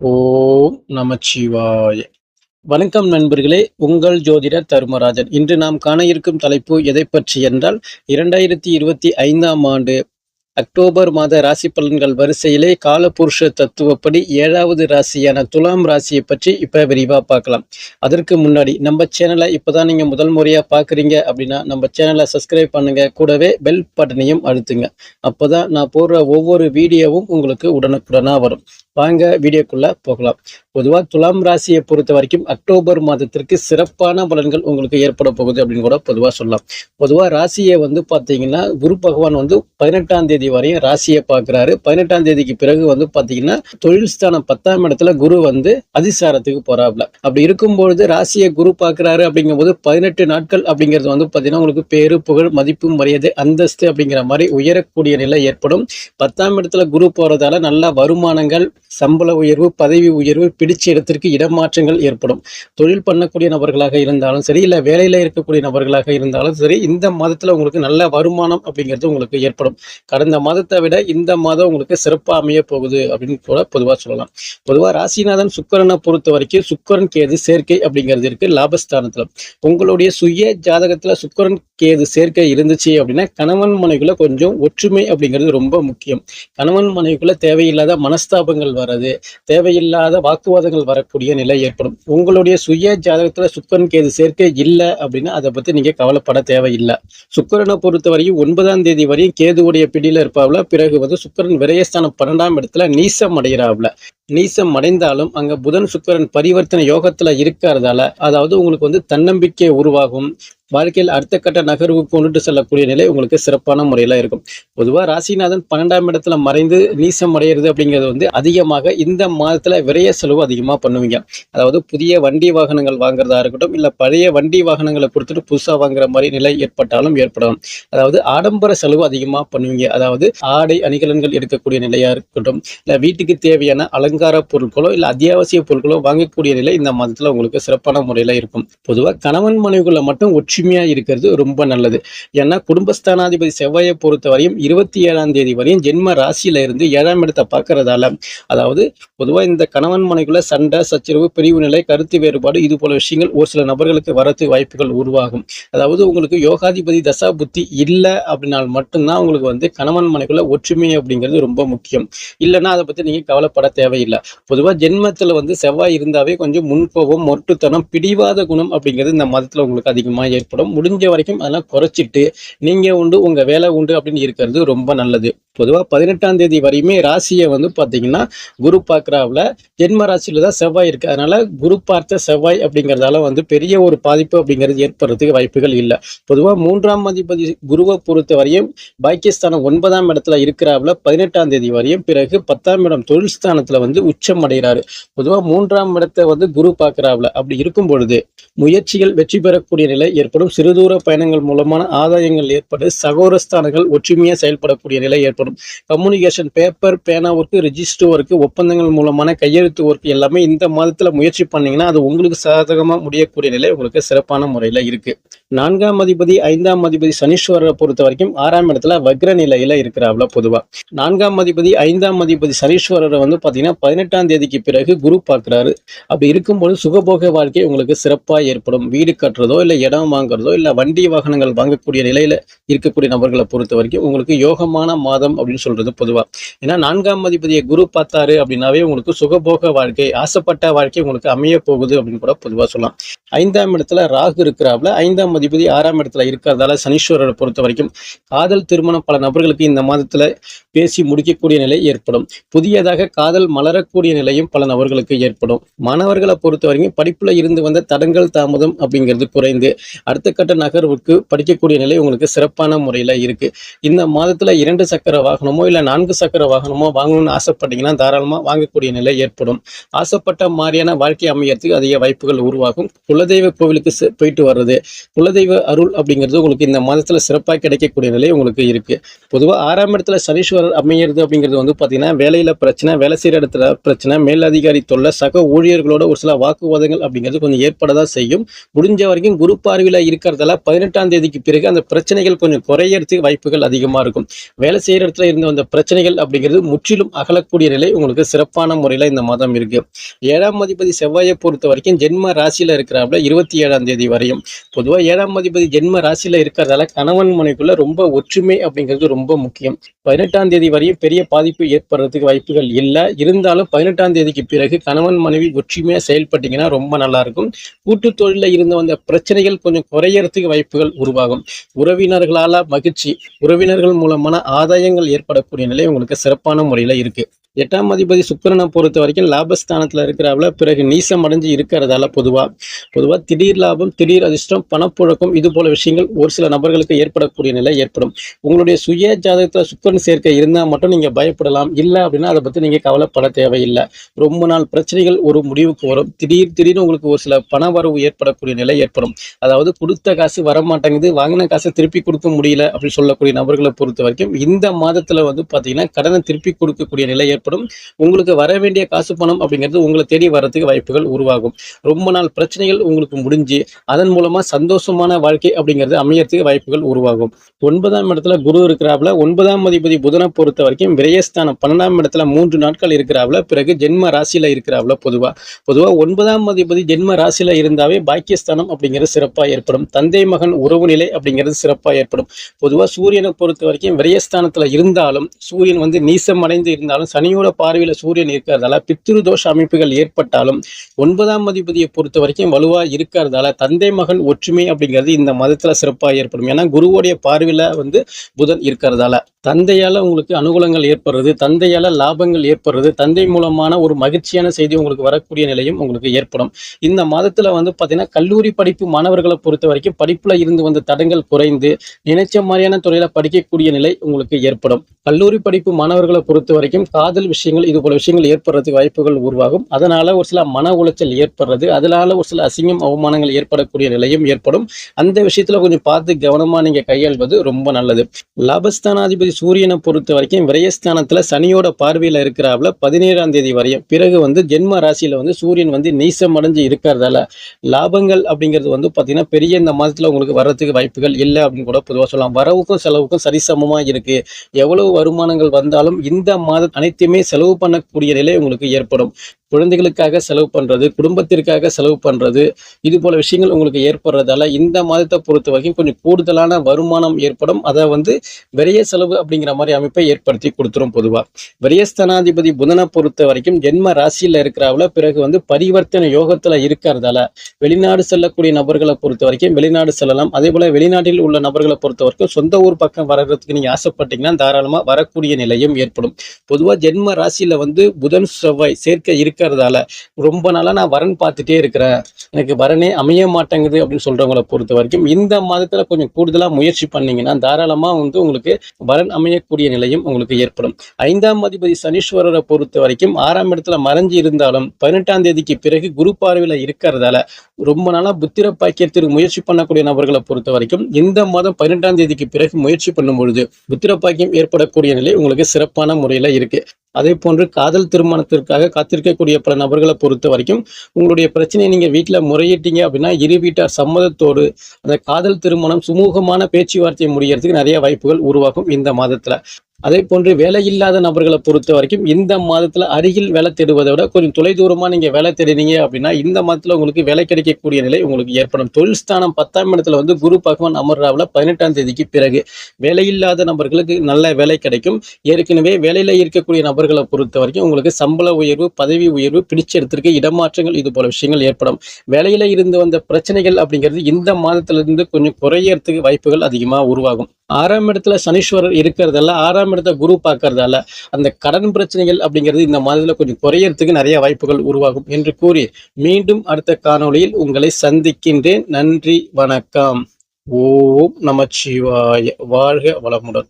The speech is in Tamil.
ஓம் நமச்சிவாய. வணக்கம் நண்பர்களே உங்கள் ஜோதிடர் தருமராஜன். இன்று நாம் காண இருக்கும் தலைப்பு எதை பற்றி என்றால் இரண்டாயிரத்தி இருபத்தி ஐந்தாம் ஆண்டு அக்டோபர் மாத ராசி பலன்கள் வரிசையிலே காலபுருஷ தத்துவப்படி ஏழாவது ராசியான துலாம் ராசியை பற்றி இப்போ விரிவாக பார்க்கலாம். அதற்கு முன்னாடி நம்ம சேனலை இப்போதான் நீங்கள் முதல் முறையாக பார்க்குறீங்க அப்படின்னா நம்ம சேனலை சப்ஸ்கிரைப் பண்ணுங்க. கூடவே பெல் பட்டனையும் அழுத்துங்க. அப்போதான் நான் போடுற ஒவ்வொரு வீடியோவும் உங்களுக்கு உடனுக்குடனாக வரும். வாங்க வீடியோக்குள்ள போகலாம். பொதுவாக துலாம் ராசியை பொறுத்த வரைக்கும் அக்டோபர் மாதத்திற்கு சிறப்பான பலன்கள் உங்களுக்கு ஏற்பட போகுது அப்படின்னு கூட பொதுவாக சொல்லலாம். பொதுவாக ராசியை வந்து பார்த்தீங்கன்னா குரு பகவான் வந்து பதினெட்டாம் தேதி வரையும் ராசியை பார்க்குறாரு பதினெட்டாம் தேதிக்கு பிறகு வந்து பார்த்தீங்கன்னா தொழில் ஸ்தானம் பத்தாம் இடத்துல குரு வந்து அதிசாரத்துக்கு போறாப்ல. அப்படி இருக்கும்பொழுது ராசியை குரு பார்க்குறாரு அப்படிங்கும்போது பதினெட்டு நாட்கள் அப்படிங்கிறது வந்து பார்த்தீங்கன்னா உங்களுக்கு பேரு புகழ் மதிப்பு மரியாதை அந்தஸ்து அப்படிங்கிற மாதிரி உயரக்கூடிய நிலை ஏற்படும். பத்தாம் இடத்துல குரு போறதால நல்ல வருமானங்கள் சம்பள உயர்வு பதவி உயர்வு பிடிச்ச இடத்திற்கு இடமாற்றங்கள் ஏற்படும். தொழில் பண்ணக்கூடிய நபர்களாக இருந்தாலும் சரி இல்லை வேலையில் இருக்கக்கூடிய நபர்களாக இருந்தாலும் சரி இந்த மாதத்தில் உங்களுக்கு நல்ல வருமானம் அப்படிங்கிறது உங்களுக்கு ஏற்படும். கடந்த மாதத்தை விட இந்த மாதம் உங்களுக்கு சிறப்பாக அமைய போகுது அப்படின்னு கூட பொதுவாக சொல்லலாம். பொதுவாக ராசிநாதன் சுக்கரனை பொறுத்த வரைக்கும் சுக்கரன் கேது சேர்க்கை அப்படிங்கிறது இருக்கு லாபஸ்தானத்தில். உங்களுடைய சுய ஜாதகத்தில் சுக்கரன் கேது சேர்க்கை இருந்துச்சு அப்படின்னா கணவன் மனைவிக்குள்ள கொஞ்சம் ஒற்றுமை அப்படிங்கிறது ரொம்ப முக்கியம். கணவன் மனைவிக்குள்ள தேவையில்லாத மனஸ்தாபங்கள் வர்றது தேவையில்லாத வாக்குவாதங்கள் வரக்கூடிய நிலை ஏற்படும். உங்களுடைய சுய ஜாதகத்தில் சுக்கரன் கேது சேர்க்கை இல்லை அப்படின்னா அதை பற்றி நீங்கள் கவலைப்பட தேவையில்லை. சுக்கரனை பொறுத்தவரையும் ஒன்பதாம் தேதி வரையும் கேதுவுடைய பிடியில் இருப்பாவில் பிறகு வந்து சுக்கரன் விரயஸ்தானம் பன்னெண்டாம் இடத்துல நீசம் அடைகிறாவில் நீசம் அடைந்தாலும் அங்க புதன் சுக்கரன் பரிவர்த்தனை யோகத்துல இருக்கிறதால அதாவது உங்களுக்கு வந்து தன்னம்பிக்கை உருவாகும். வாழ்க்கையில் அடுத்த கட்ட நகர்வு கொண்டுட்டு செல்லக்கூடிய நிலை உங்களுக்கு சிறப்பான முறையில இருக்கும். பொதுவா ராசிநாதன் பன்னெண்டாம் இடத்துல மறைந்து நீசம் அடையிறது அப்படிங்கிறது வந்து அதிகமாக இந்த மாதத்துல விரைய செலவு அதிகமா பண்ணுவீங்க. அதாவது புதிய வண்டி வாகனங்கள் வாங்குறதா இருக்கட்டும் இல்ல பழைய வண்டி வாகனங்களை கொடுத்துட்டு புதுசா வாங்குற மாதிரி நிலை ஏற்பட்டாலும் ஏற்படும் அதாவது ஆடம்பர செலவு அதிகமா பண்ணுவீங்க. அதாவது ஆடை அணிகலன்கள் எடுக்கக்கூடிய நிலையா இருக்கட்டும் இல்ல வீட்டுக்கு தேவையான அலங்கார பொருட்களோ இல்ல அத்தியாவசிய பொருட்களோ வாங்கக்கூடிய நிலை இந்த மாதத்துல உங்களுக்கு சிறப்பான முறையில இருக்கும். பொதுவா கணவன் மனைவிகளை மட்டும் லட்சுமியாக இருக்கிறது ரொம்ப நல்லது. ஏன்னா குடும்பஸ்தானாதிபதி செவ்வாயை பொறுத்தவரையும் இருபத்தி ஏழாம் தேதி வரையும் ஜென்ம ராசியில இருந்து ஏழாம் இடத்தை பார்க்கறதால அதாவது பொதுவாக இந்த கணவன் மனைக்குள்ள சண்டை சச்சரவு பிரிவு நிலை கருத்து வேறுபாடு இது போல விஷயங்கள் ஒரு சில நபர்களுக்கு வரத்து வாய்ப்புகள் உருவாகும். அதாவது உங்களுக்கு யோகாதிபதி தசா புத்தி இல்லை அப்படின்னால் மட்டும்தான் உங்களுக்கு வந்து கணவன் மனைக்குள்ள ஒற்றுமை அப்படிங்கிறது ரொம்ப முக்கியம். இல்லைன்னா அதை பத்தி நீங்க கவலைப்பட தேவையில்லை. பொதுவாக ஜென்மத்தில் வந்து செவ்வாய் இருந்தாவே கொஞ்சம் முன்கோபம் மொட்டுத்தனம் பிடிவாத குணம் அப்படிங்கிறது இந்த மதத்தில் உங்களுக்கு அதிகமாக ஏற்படும் முடிஞ்ச வரைக்கும் அதெல்லாம் குறைச்சிட்டு நீங்க உண்டு உங்க வேலை உண்டு அப்படின்னு இருக்கிறது ரொம்ப நல்லது. பொதுவா பதினெட்டாம் தேதி வரையுமே ராசியை வந்து பார்த்தீங்கன்னா குரு பார்க்குறாவில் ஜென்ம ராசியில் தான் செவ்வாய் இருக்கு. அதனால குரு பார்த்த செவ்வாய் அப்படிங்கறதால வந்து பெரிய ஒரு பாதிப்பு அப்படிங்கிறது ஏற்படுறதுக்கு வாய்ப்புகள் இல்லை. பொதுவா மூன்றாம் அதிபதி குருவை பொறுத்த வரையும் பாக்கியஸ்தானம் ஒன்பதாம் இடத்துல இருக்கிறாவில் பதினெட்டாம் தேதி வரையும் பிறகு பத்தாம் இடம் தொழில் ஸ்தானத்தில் வந்து உச்சம் அடைகிறாரு. பொதுவா மூன்றாம் இடத்தை வந்து குரு பார்க்குறாவில் அப்படி இருக்கும் பொழுது முயற்சிகள் வெற்றி பெறக்கூடிய நிலை ஏற்படும் சிறுதூர பயணங்கள் மூலமான ஆதாயங்கள் ஏற்பட்டு சகோரஸ்தானங்கள் ஒற்றுமையாக செயல்படக்கூடிய நிலை ஏற்படும். கம்யூனிகேஷன் பேப்பர் பேனா ரிஜிஸ்டர் ஒர்க்கு ஒப்பந்தங்கள் மூலமான கையெழுத்து ஒர்க் எல்லாமே இந்த மாதத்தில் முயற்சி பண்ணீங்கன்னா அது உங்களுக்கு சாதகமாக முடியக்கூடிய நிலை உங்களுக்கு சிறப்பான முறையில் இருக்குது நான்காம் அதிபதி ஐந்தாம் அதிபதி சனீஸ்வரரை பொறுத்த வரைக்கும் ஆறாம் இடத்துல வக்ர நிலையில இருக்கிறாப்ல பொதுவா. நான்காம் அதிபதி ஐந்தாம் அதிபதி சனீஸ்வரரை வந்து பாத்தீங்கன்னா பதினெட்டாம் தேதிக்கு பிறகு குரு பார்க்கிறாரு. அப்படி இருக்கும்போது சுகபோக வாழ்க்கை உங்களுக்கு சிறப்பா ஏற்படும். வீடு கட்டுறதோ இல்ல இடம் வாங்குறதோ இல்ல வண்டி வாகனங்கள் வாங்கக்கூடிய நிலையில இருக்கக்கூடிய நபர்களை பொறுத்த வரைக்கும் உங்களுக்கு யோகமான மாதம் அப்படின்னு சொல்றது பொதுவா. ஏன்னா நான்காம் அதிபதியை குரு பார்த்தாரு அப்படின்னாவே உங்களுக்கு சுகபோக வாழ்க்கை ஆசைப்பட்ட வாழ்க்கை உங்களுக்கு அமைய போகுது அப்படின்னு கூட பொதுவா சொல்லலாம். ஐந்தாம் இடத்துல ராகு இருக்கிறாப்ல ஐந்தாம் அதிபதி ஆறாம் இடத்துல இருக்கிறதால சனீஸ்வரரை பொறுத்த வரைக்கும் காதல் திருமணம் பல நபர்களுக்கு இந்த மாதத்துல பேசி முடிக்கக்கூடிய நிலை ஏற்படும். புதியதாக காதல் மலரக்கூடிய நிலையும் பல நபர்களுக்கு ஏற்படும். மாணவர்களை பொறுத்த வரைக்கும் படிப்புல இருந்து வந்த தடங்கள் தாமதம் அப்படிங்கிறது குறைந்து அடுத்த கட்ட நகர்வுக்கு படிக்கக்கூடிய நிலை உங்களுக்கு சிறப்பான முறையில இருக்கு. இந்த மாதத்துல இரண்டு சக்கர வாகனமோ இல்ல நான்கு சக்கர வாகனமோ வாங்கணும்னு ஆசைப்பட்டீங்கன்னா தாராளமா வாங்கக்கூடிய நிலை ஏற்படும். ஆசைப்பட்ட மாதிரியான வாழ்க்கை அமையறதுக்கு அதிக வாய்ப்புகள் உருவாகும். குலதெய்வ கோவிலுக்கு போயிட்டு வர்றது குல குலதெய்வ அருள் அப்படிங்கிறது உங்களுக்கு இந்த மாதத்தில் சிறப்பாக கிடைக்கக்கூடிய நிலை உங்களுக்கு இருக்குது பொதுவாக ஆறாம் இடத்துல சனீஸ்வரர் அமையிறது அப்படிங்கிறது வந்து பார்த்தீங்கன்னா வேலையில் பிரச்சனை வேலை செய்கிற இடத்துல பிரச்சனை மேலதிகாரி தொல்லை சக ஊழியர்களோட ஒரு சில வாக்குவாதங்கள் அப்படிங்கிறது கொஞ்சம் ஏற்படதான் செய்யும். முடிஞ்ச வரைக்கும் குரு பார்வையில் இருக்கிறதால பதினெட்டாம் தேதிக்கு பிறகு அந்த பிரச்சனைகள் கொஞ்சம் குறையறதுக்கு வாய்ப்புகள் அதிகமாக இருக்கும். வேலை செய்கிற இடத்துல இருந்த அந்த பிரச்சனைகள் அப்படிங்கிறது முற்றிலும் அகலக்கூடிய நிலை உங்களுக்கு சிறப்பான முறையில் இந்த மாதம் இருக்கு. ஏழாம் அதிபதி செவ்வாயை பொறுத்த வரைக்கும் ஜென்ம ராசியில் இருக்கிறாப்புல இருபத்தி ஏழாம் தேதி வரையும். பொதுவாக ஏழாம் அதிபதி ஜென்ம ராசியில இருக்கிறதால கணவன் மனைக்குள்ள ரொம்ப ஒற்றுமை அப்படிங்கிறது ரொம்ப முக்கியம். பதினெட்டாம் தேதி வரையும் பெரிய பாதிப்பு ஏற்படுறதுக்கு வாய்ப்புகள் இல்லை. இருந்தாலும் பதினெட்டாம் தேதிக்கு பிறகு கணவன் மனைவி ஒற்றுமையா செயல்பட்டீங்கன்னா ரொம்ப நல்லா இருக்கும். கூட்டு தொழில இருந்த வந்த பிரச்சனைகள் கொஞ்சம் குறையறதுக்கு வாய்ப்புகள் உருவாகும். உறவினர்களால மகிழ்ச்சி உறவினர்கள் மூலமான ஆதாயங்கள் ஏற்படக்கூடிய நிலை உங்களுக்கு சிறப்பான முறையில இருக்கு. எட்டாம் அதிபதி சுக்கிரனை பொறுத்த வரைக்கும் லாபஸ்தானத்தில் இருக்கிறவள பிறகு நீசம் அடைஞ்சு இருக்கிறதால பொதுவாக பொதுவாக திடீர் லாபம் திடீர் அதிர்ஷ்டம் பணப்புழக்கம் இது போல விஷயங்கள் ஒரு சில நபர்களுக்கு ஏற்படக்கூடிய நிலை ஏற்படும். உங்களுடைய சுய ஜாதகத்தில் சுக்கரன் சேர்க்கை இருந்தால் மட்டும் நீங்கள் பயப்படலாம். இல்லை அப்படின்னா அதை பற்றி நீங்கள் கவலைப்பட தேவையில்லை. ரொம்ப நாள் பிரச்சனைகள் ஒரு முடிவுக்கு வரும். திடீர் திடீர்னு உங்களுக்கு ஒரு சில பண வரவு ஏற்படக்கூடிய நிலை ஏற்படும். அதாவது கொடுத்த காசு வரமாட்டேங்குது வாங்கின காசை திருப்பி கொடுக்க முடியல அப்படின்னு சொல்லக்கூடிய நபர்களை பொறுத்த வரைக்கும் இந்த மாதத்தில் வந்து பார்த்தீங்கன்னா கடனை திருப்பி கொடுக்கக்கூடிய நிலை ஏற்படும். உங்களுக்கு வர வேண்டிய காசு பணம் அப்படிங்கிறது உங்களை தேடி வர்றதுக்கு வாய்ப்புகள் உருவாகும். ரொம்ப நாள் பிரச்சனைகள் உங்களுக்கு முடிஞ்சு அதன் மூலமா சந்தோஷமான வாழ்க்கை அப்படிங்கிறது அமையறதுக்கு வாய்ப்புகள் உருவாகும். ஒன்பதாம் இடத்துல குரு இருக்கிறாப்புல ஒன்பதாம் அதிபதி புதனை பொறுத்த வரைக்கும் விரயஸ்தானம் பன்னெண்டாம் இடத்துல மூன்று நாட்கள் இருக்கிறாப்புல பிறகு ஜென்ம ராசியில இருக்கிறாப்புல பொதுவா. பொதுவா ஒன்பதாம் அதிபதி ஜென்ம ராசியில இருந்தாவே பாக்கியஸ்தானம் அப்படிங்கிறது சிறப்பாக ஏற்படும். தந்தை மகன் உறவு நிலை அப்படிங்கிறது சிறப்பாக ஏற்படும். பொதுவாக சூரியனை பொறுத்த வரைக்கும் விரயஸ்தானத்தில் இருந்தாலும் சூரியன் வந்து நீசம் அடைந்து இருந்தாலும் சனியோட பார்வையில சூரியன் இருக்கிறதால பித்ரு தோஷ அமைப்புகள் ஏற்பட்டாலும் ஒன்பதாம் அதிபதியை பொறுத்த வரைக்கும் வலுவா இருக்கிறதால தந்தை மகன் ஒற்றுமை அப்படிங்கிறது இந்த மதத்துல சிறப்பா ஏற்படும். ஏன்னா குருவோடைய பார்வையில வந்து புதன் இருக்கிறதால தந்தையால உங்களுக்கு அனுகூலங்கள் ஏற்படுறது தந்தையால லாபங்கள் ஏற்படுறது தந்தை மூலமான ஒரு மகிழ்ச்சியான செய்தி உங்களுக்கு வரக்கூடிய நிலையும் உங்களுக்கு ஏற்படும். இந்த மாதத்துல வந்து பாத்தீங்கன்னா கல்லூரி படிப்பு மாணவர்களை பொறுத்த வரைக்கும் படிப்புல இருந்து வந்த தடங்கள் குறைந்து நினைச்ச மாதிரியான துறையில படிக்கக்கூடிய நிலை உங்களுக்கு ஏற்படும். கல்லூரி படிப்பு மாணவர்களை பொறுத்த வரைக்கும் காதல் விஷயங்கள் இது போல விஷயங்கள் ஏற்படுறதுக்கு வாய்ப்புகள் உருவாகும். அதனால ஒரு சில மன உளைச்சல் ஏற்படுறது அதனால ஒரு சில அசிங்கம் அவமானங்கள் ஏற்படக்கூடிய நிலையும் ஏற்படும். அந்த விஷயத்துல கொஞ்சம் பார்த்து கவனமா நீங்க கையாள்வது ரொம்ப நல்லது. லாபஸ்தானாதிபதி சூரியனை பொறுத்த வரைக்கும் விரயஸ்தானத்துல சனியோட பார்வையில இருக்கிறாப்புல பதினேழாம் தேதி வரையும் பிறகு வந்து ஜென்ம ராசியில வந்து சூரியன் வந்து நீசம் அடைஞ்சு இருக்கிறதால லாபங்கள் அப்படிங்கிறது வந்து பாத்தீங்கன்னா பெரிய இந்த மாதத்துல உங்களுக்கு வர்றதுக்கு வாய்ப்புகள் இல்லை அப்படின்னு கூட பொதுவாக சொல்லலாம். வரவுக்கும் செலவுக்கும் சரிசமமா இருக்கு. எவ்வளவு வருமானங்கள் வந்தாலும் இந்த மாதம் அனைத்து அனைத்துமே செலவு பண்ணக்கூடிய நிலை உங்களுக்கு ஏற்படும். குழந்தைகளுக்காக செலவு பண்ணுறது குடும்பத்திற்காக செலவு பண்ணுறது இது போல விஷயங்கள் உங்களுக்கு ஏற்படுறதால இந்த மாதத்தை பொறுத்த வரைக்கும் கொஞ்சம் கூடுதலான வருமானம் ஏற்படும். அதை வந்து விரைய செலவு அப்படிங்கிற மாதிரி அமைப்பை ஏற்படுத்தி கொடுத்துரும் பொதுவாக விரயஸ்தனாதிபதி புதனை பொறுத்த வரைக்கும் ஜென்ம ராசியில் இருக்கிறாவில் பிறகு வந்து பரிவர்த்தனை யோகத்தில் இருக்கிறதால வெளிநாடு செல்லக்கூடிய நபர்களை பொறுத்த வரைக்கும் வெளிநாடு செல்லலாம். அதே போல் வெளிநாட்டில் உள்ள நபர்களை பொறுத்த வரைக்கும் சொந்த ஊர் பக்கம் வர்றதுக்கு நீங்கள் ஆசைப்பட்டீங்கன்னா தாராளமாக வரக்கூடிய நிலையும் ஏற்படும். பொதுவாக ஜென்ம ராசியில் வந்து புதன் செவ்வாய் சேர்க்கை இருக்கிறதால ரொம்ப நாளா நான் வரன் பார்த்துட்டே இருக்கிறேன். எனக்கு வரனே அமைய மாட்டேங்குது அப்படின்னு சொல்கிறவங்கள பொறுத்த வரைக்கும் இந்த மாதத்தில் கொஞ்சம் கூடுதலாக முயற்சி பண்ணீங்கன்னா தாராளமாக வந்து உங்களுக்கு வரன் அமையக்கூடிய நிலையும் உங்களுக்கு ஏற்படும். ஐந்தாம் அதிபதி சனீஸ்வரரை பொறுத்த வரைக்கும் ஆறாம் இடத்துல மறைஞ்சு இருந்தாலும் பதினெட்டாம் தேதிக்கு பிறகு குரு பார்வையில் இருக்கிறதால ரொம்ப நாளா புத்திர பாக்கியத்திற்கு முயற்சி பண்ணக்கூடிய நபர்களை பொறுத்த வரைக்கும் இந்த மாதம் பதினெட்டாம் தேதிக்கு பிறகு முயற்சி பண்ணும் பொழுது புத்திர பாக்கியம் ஏற்படக்கூடிய நிலை உங்களுக்கு சிறப்பான முறையில இருக்கு. அதே போன்று காதல் திருமணத்திற்காக காத்திருக்கக்கூடிய பல நபர்களை பொறுத்த வரைக்கும் உங்களுடைய பிரச்சனையை நீங்க வீட்டில் முறையிட்டீங்க அப்படின்னா இரு வீட்டார் சம்மதத்தோடு அந்த காதல் திருமணம் சுமூகமான பேச்சுவார்த்தை முடியறதுக்கு நிறைய வாய்ப்புகள் உருவாகும் இந்த மாதத்துல. அதே போன்று வேலை இல்லாத நபர்களை பொறுத்த வரைக்கும் இந்த மாதத்தில் அருகில் வேலை தேடுவதை விட கொஞ்சம் தொலைதூரமாக நீங்கள் வேலை தேடினீங்க அப்படின்னா இந்த மாதத்தில் உங்களுக்கு வேலை கிடைக்கக்கூடிய நிலை உங்களுக்கு ஏற்படும். தொழில் ஸ்தானம் பத்தாம் இடத்துல வந்து குரு பகவான் அமர்ராவில் பதினெட்டாம் தேதிக்கு பிறகு வேலையில்லாத நபர்களுக்கு நல்ல வேலை கிடைக்கும். ஏற்கனவே வேலையில் இருக்கக்கூடிய நபர்களை பொறுத்த வரைக்கும் உங்களுக்கு சம்பள உயர்வு பதவி உயர்வு பிடிச்ச இடத்திற்கு இடமாற்றங்கள் இது போல விஷயங்கள் ஏற்படும். வேலையில் இருந்து வந்த பிரச்சனைகள் அப்படிங்கிறது இந்த மாதத்திலிருந்து கொஞ்சம் குறையறதுக்கு வாய்ப்புகள் அதிகமாக உருவாகும். ஆறாம் இடத்துல சனீஸ்வரர் இருக்கிறதெல்லாம் ஆறாம் இடத்த குரு பார்க்கறதால அந்த கடன் பிரச்சனைகள் அப்படிங்கிறது இந்த மாதத்தில் கொஞ்சம் குறையறதுக்கு நிறைய வாய்ப்புகள் உருவாகும் என்று கூறி மீண்டும் அடுத்த காணொளியில் உங்களை சந்திக்கின்றேன். நன்றி வணக்கம். ஓம் நமச்சிவாய. வாழ்க வளமுடன்.